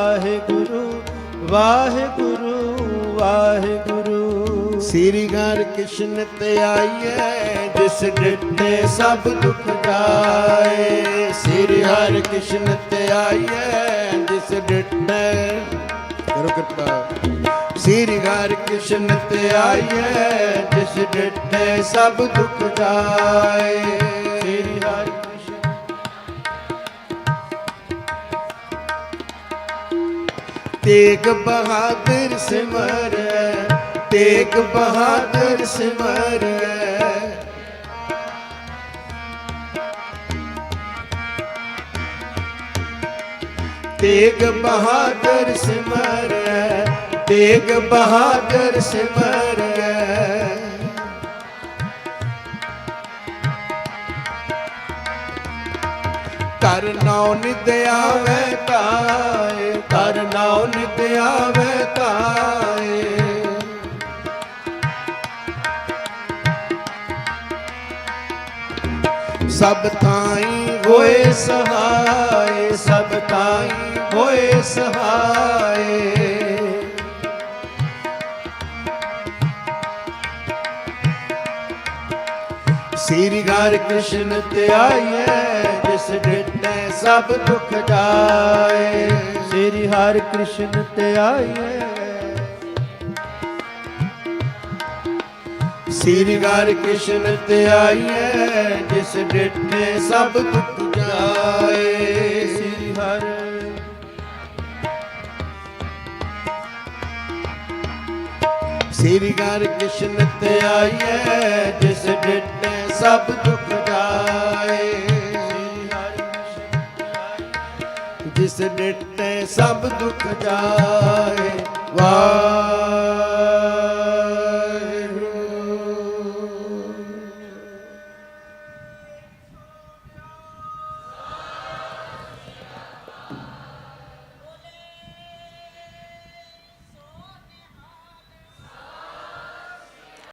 ਵਾਹਿਗੁਰੂ ਵਾਹਿਗੁਰੂ ਵਾਹਿਗੁਰੂ। ਸ੍ਰੀ ਘਰ ਕ੍ਰਿਸ਼ਨ ਤੇ ਆਈਏ ਜਿਸ ਡਿੱਟੇ ਸਭ ਦੁਖ ਜਾਏ ਸ੍ਰੀ ਹਰ ਕ੍ਰਿਸ਼ਨ ਤੇ ਆਈਏ ਜਿਸ ਡਿੱਟੇ ਕਰੋ ਕਿਰਪਾ। ਸ੍ਰੀ ਹਰਿ ਕ੍ਰਿਸ਼ਨ ਤੇ ਆਈਏ ਜਿਸ ਡਿੱਟੇ ਸਭ ਦੁੱਖ ਜਾਏ ਤੇਗ ਬਹਾਦਰ ਸਿਮਰੈ ਤੇਗ ਬਹਾਦਰ ਸਿਮਰੈ। ਤੇਗ ਬਹਾਦਰ ਸਿਮਰੈ ਤੇਗ ਬਹਾਦਰ ਸਿਮਰੈ। ਕਰ ਨਾਉ ਨਿਤ ਆਵੇ ਤਾਏ, ਕਰ ਨਾਉ ਨਿਤ ਆਵੇ ਤਾਏ। ਸਭ ਤਾਈ ਹੋਏ ਸਹਾਏ, ਸਭ ਥਾਈ ਹੋਏ ਸਹਾਏ। ਸ੍ਰੀ ਹਰਿ ਕ੍ਰਿਸ਼ਨ ਤੇ ਆਈਐ, ਜਿਸ ਡਿਟੈ ਸਭ ਦੁਖ ਜਾਏ। ਸ੍ਰੀ ਹਰਿ ਕ੍ਰਿਸ਼ਨ ਤੇ ਆਈਐ। ਸ੍ਰੀ ਹਰਿ ਕ੍ਰਿਸ਼ਨ ਤੇ ਆਈਐ, ਜਿਸ ਡਿਟੈ ਸਭ ਦੁਖ ਜਾਏ। ਸ੍ਰੀ ਹਰਿ ਕ੍ਰਿਸ਼ਨ ਤੇ ਆਈਐ, ਜਿਸ ਡਿਟੈ ਸਭ ਦੁਖ ਜਾਏ। ਜਿਸ ਡਿਟੈ ਸਭ ਦੁਖ ਜਾਏ, ਵਾਹ।